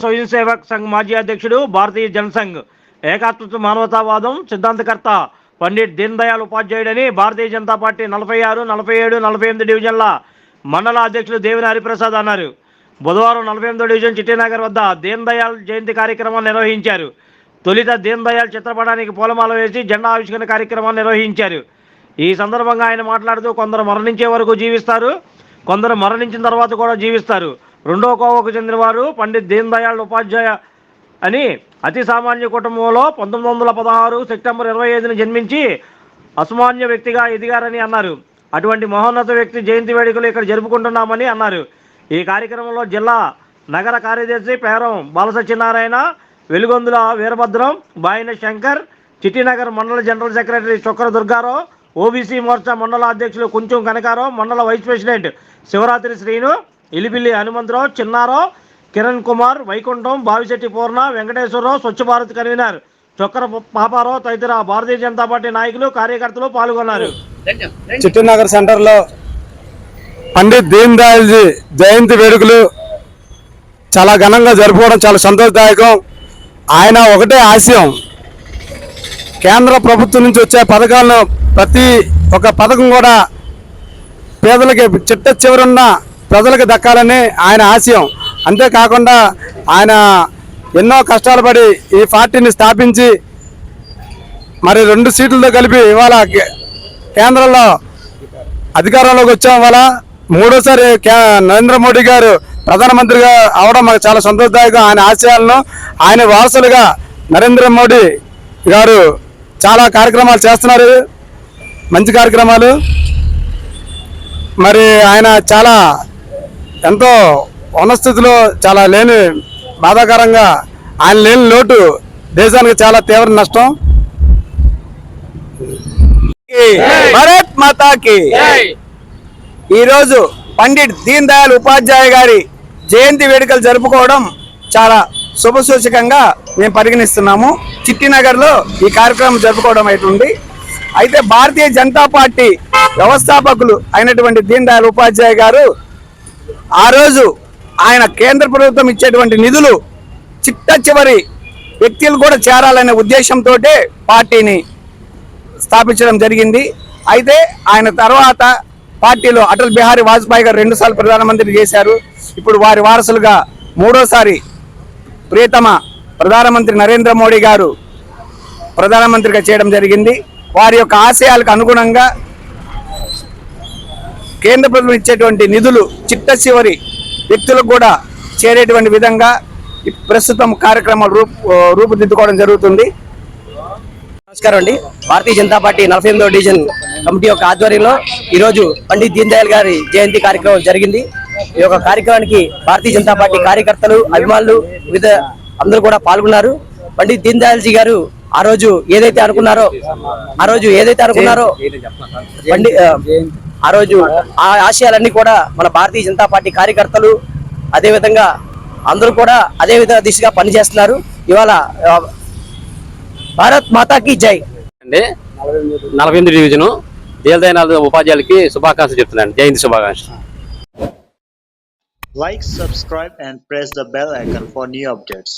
స్వయం సేవక్ సంఘ్ మాజీ అధ్యక్షుడు భారతీయ జనసంఘ్ ఏకాత్మత మానవతావాదం సిద్ధాంతకర్త పండిట్ దీన్ దయాళ్ ఉపాధ్యాయుడని భారతీయ జనతా పార్టీ నలభై ఆరు నలభై ఏడు నలభై ఎనిమిది డివిజన్ల మండల అధ్యక్షులు దేవిని హరిప్రసాద్ అన్నారు. బుధవారం నలభై ఎనిమిదో డివిజన్ చిట్టినగర్ వద్ద దీన్ దయాళ్ జయంతి కార్యక్రమం నిర్వహించారు. తొలిత దీన్ దయాళ్ చిత్రపటానికి పూలమాల వేసి జెండా ఆవిష్కరణ కార్యక్రమాన్ని నిర్వహించారు. ఈ సందర్భంగా ఆయన మాట్లాడుతూ కొందరు మరణించే వరకు జీవిస్తారు కొందరు మరణించిన తర్వాత కూడా జీవిస్తారు. రెండో కోవకు చెందినవారు పండిత్ దీన్ దయాళ్ ఉపాధ్యాయ అని అతి సామాన్య కుటుంబంలో పంతొమ్మిది వందల పదహారు సెప్టెంబర్ ఇరవై ఐదున జన్మించి అసామాన్య వ్యక్తిగా ఎదిగారని అన్నారు. అటువంటి మహోన్నత వ్యక్తి జయంతి వేడుకలు ఇక్కడ జరుపుకుంటున్నామని అన్నారు. ఈ కార్యక్రమంలో జిల్లా నగర కార్యదర్శి పేరం బాలసత్యనారాయణ వెలుగొందుల వీరభద్రం బాయిన శంకర్ చిట్టినగర్ మండల general secretary Chokkara Durgarao OBC Morcha మండల అధ్యక్షులు కొంచెం కనకారావు మండల vice president Sivaratri Srinu Ilibilli Hanumantharao Chinnarao Kiran Kumar Vaikuntham Bavisetti Purna Venkateswararao Swachh Bharat convener Chokkara Paparao తదితర భారతీయ జనతా పార్టీ నాయకులు కార్యకర్తలు పాల్గొన్నారు. చిట్టినగర్ సెంటర్లో పండిత్ దీన్ దయాల్జీ జయంతి వేడుకలు చాలా ఘనంగా జరుపుకోవడం చాలా సంతోషదాయకం. ఆయన ఒకటే ఆశయం కేంద్ర ప్రభుత్వం నుంచి వచ్చే పథకాలను ప్రతి ఒక పథకం కూడా పేదలకి చిట్ట చివరున్న ప్రజలకు దక్కాలని ఆయన ఆశయం. అంతేకాకుండా ఆయన ఎన్నో కష్టాలు పడి ఈ పార్టీని స్థాపించి మరి రెండు సీట్లతో కలిపి ఇవాళ కేంద్రంలో అధికారంలోకి వచ్చాం. వల్ల మూడోసారి కే- నరేంద్ర మోడీ గారు ప్రధానమంత్రిగా అవడం మాకు చాలా సంతోషదాయకం. ఆయన ఆశయాలను ఆయన వారసులుగా నరేంద్ర మోడీ గారు చాలా కార్యక్రమాలు చేస్తున్నారు. మంచి కార్యక్రమాలు. మరి ఆయన చాలా ఎంతో ఉన్నస్థితిలో చాలా లేని బాధాకరంగా ఆయన లేని లోటు దేశానికి చాలా తీవ్ర నష్టం. భారత్ మాతాకి. ఈరోజు పండిట్ దీన్ దయాళ్ ఉపాధ్యాయ గారి జయంతి వేడుకలు జరుపుకోవడం చాలా శుభసూచకంగా మేము పరిగణిస్తున్నాము. చిట్టినగర్లో ఈ కార్యక్రమం జరుపుకోవడం అవుతుంది అయితే భారతీయ జనతా పార్టీ వ్యవస్థాపకులు అయినటువంటి దీన్ దయాళ్ ఉపాధ్యాయ గారు ఆ రోజు ఆయన కేంద్ర ప్రభుత్వం ఇచ్చేటువంటి నిధులు చిట్ట చివరి వ్యక్తులు కూడా చేరాలనే ఉద్దేశంతో పార్టీని స్థాపించడం జరిగింది. అయితే ఆయన తర్వాత పార్టీలో అటల్ బిహారీ వాజ్పేయి గారు రెండుసార్లు ప్రధానమంత్రి చేశారు. ఇప్పుడు వారి వారసులుగా మూడోసారి ప్రియతమ ప్రధానమంత్రి నరేంద్ర మోడీ గారు ప్రధానమంత్రిగా చేయడం జరిగింది. వారి యొక్క ఆశయాలకు అనుగుణంగా కేంద్ర ప్రభుత్వం ఇచ్చేటువంటి నిధులు చిట్ట చివరి వ్యక్తులకు కూడా చేరేటువంటి విధంగా ఈ ప్రస్తుతం కార్యక్రమాలు రూపు రూపుదిద్దుకోవడం జరుగుతుంది. నమస్కారం అండి. భారతీయ జనతా పార్టీ నలభై ఎనిమిదో డివిజన్ కమిటీ యొక్క ఆధ్వర్యంలో ఈరోజు పండిత్ దీన్ దయాళ్ గారి జయంతి కార్యక్రమం జరిగింది. ఈ యొక్క కార్యక్రమానికి భారతీయ జనతా పార్టీ కార్యకర్తలు అభిమానులు వివిధ అందరూ కూడా పాల్గొన్నారు. పండిత్ దీన్ దయాళ్ జీ గారు ఆ రోజు ఏదైతే అనుకున్నారో ఆ రోజు ఏదైతే అనుకున్నారో పండి ఆ, రోజు ఆ ఆశయాలన్నీ కూడా మన భారతీయ జనతా పార్టీ కార్యకర్తలు అదే విధంగా అందరూ కూడా అదే విధంగా దిశగా పనిచేస్తున్నారు. ఇవాళ భారత్ మాతాకి జై. అండి నలభై ఎనిమిది డివిజను దేలదైన ఉపాధ్యాయులకి శుభాకాంక్షలు చెప్తున్నాను. జయంతి శుభాకాంక్షలు. Like, subscribe, and press the bell icon for new updates.